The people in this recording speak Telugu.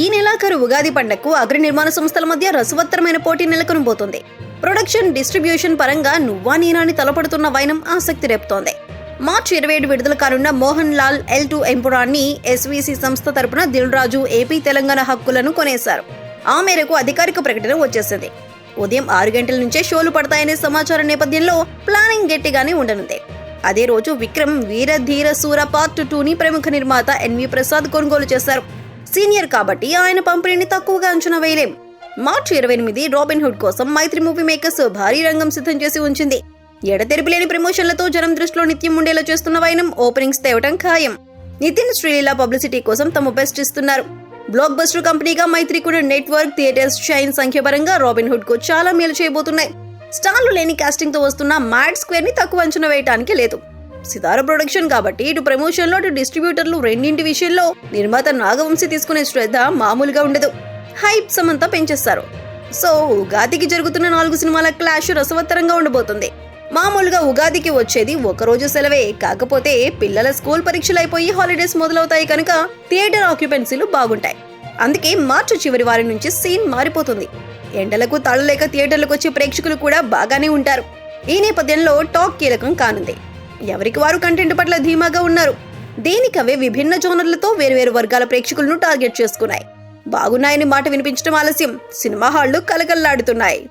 ఈ నెలాఖరు ఉగాది పండగకు అగ్ర నిర్మాణ సంస్థల మధ్య రసవత్తరమైన పోటీ నెలకొనబోతోంది. ప్రొడక్షన్ డిస్ట్రిబ్యూషన్ పరంగా నువ్వా నీనాని తలపడుతున్న వైనం ఆసక్తి రేపుతోంది. మార్చి ఇరవై ఏడు విడుదల కానున్న మోహన్ లాల్ ఎల్ టూ ఎంపురాన్ని ఎస్వీసీ సంస్థ తరపున దిల్ రాజు ఏపీ తెలంగాణ హక్కులను కొనేశారు. ఆ మేరకు అధికారిక ప్రకటన వచ్చేసింది. ఉదయం ఆరు గంటల నుంచే షోలు పడతాయనే సమాచారం నేపథ్యంలో ప్లానింగ్ గట్టిగానే ఉండనుంది. అదే రోజు విక్రమ్ వీర ధీర సూర పార్ట్ టూని ప్రముఖ నిర్మాత ఎన్వి ప్రసాద్ కొనుగోలు చేశారు. సీనియర్ కాబట్టి ఆయన పంపిణీని తక్కువగా అంచనా వేయలేం. మార్చి ఇరవై ఎనిమిది రాబిన్ హుడ్ కోసం మైత్రి మూవీ మేకర్స్ భారీ రంగం సిద్ధం చేసి ఉంచింది. ఎడతెరిపిలేని ప్రమోషన్లతో జనం దృష్టిలో నిత్యం ఉండేలా చేస్తున్న వైనం ఓపెనింగ్స్ తేవటం ఖాయం. నితిన్ శ్రీలీల పబ్లిసిటీ కోసం తమ బెస్ట్ ఇస్తున్నారు. బ్లాక్ బస్టర్ కంపెనీగా మైత్రి కూడా నెట్వర్క్ థియేటర్స్ షైన్ సంఖ్యపరంగా రాబిన్ హుడ్కు చాలా మేలు చేయబోతున్నాయి. స్టార్లు లేని కాస్టింగ్తో వస్తున్న మ్యాడ్ స్క్వేర్ని తక్కువ అంచనా వేయటానికి లేదు. సితార ప్రొడక్షన్ కాబట్టి ఇటు ప్రమోషన్లో అటు డిస్ట్రిబ్యూటర్లు రెండింటి విషయంలో నిర్మాత నాగవంశీ తీసుకునే శ్రద్ధ మామూలుగా ఉండదు. హైప్ సమంతా పెంచేస్తారు. సో ఉగాదికి జరుగుతున్న నాలుగు సినిమాల క్లాష్ రసవత్తరంగా ఉండబోతుంది. మామూలుగా ఉగాదికి వచ్చేది ఒకరోజు సెలవే కాకపోతే పిల్లల స్కూల్ పరీక్షలు అయిపోయి హాలిడేస్ మొదలవుతాయి కనుక థియేటర్ ఆక్యుపెన్సీలు బాగుంటాయి. అందుకే మార్చి చివరి వారి నుంచి సీన్ మారిపోతుంది. ఎండలకు తడలేక థియేటర్లకు వచ్చే ప్రేక్షకులు కూడా బాగానే ఉంటారు. ఈ నేపథ్యంలో టాక్ కీలకం కానుంది. ఎవరికి వారు కంటెంట్ పట్ల ధీమాగా ఉన్నారు? దేనికవే విభిన్న జోనర్లతో వేర్వేరు వర్గాల ప్రేక్షకులను టార్గెట్ చేసుకున్నాయి? బాగున్నాయని మాట వినిపించడం ఆలస్యం. సినిమా హాళ్ళు కలకల్లాడుతున్నాయి.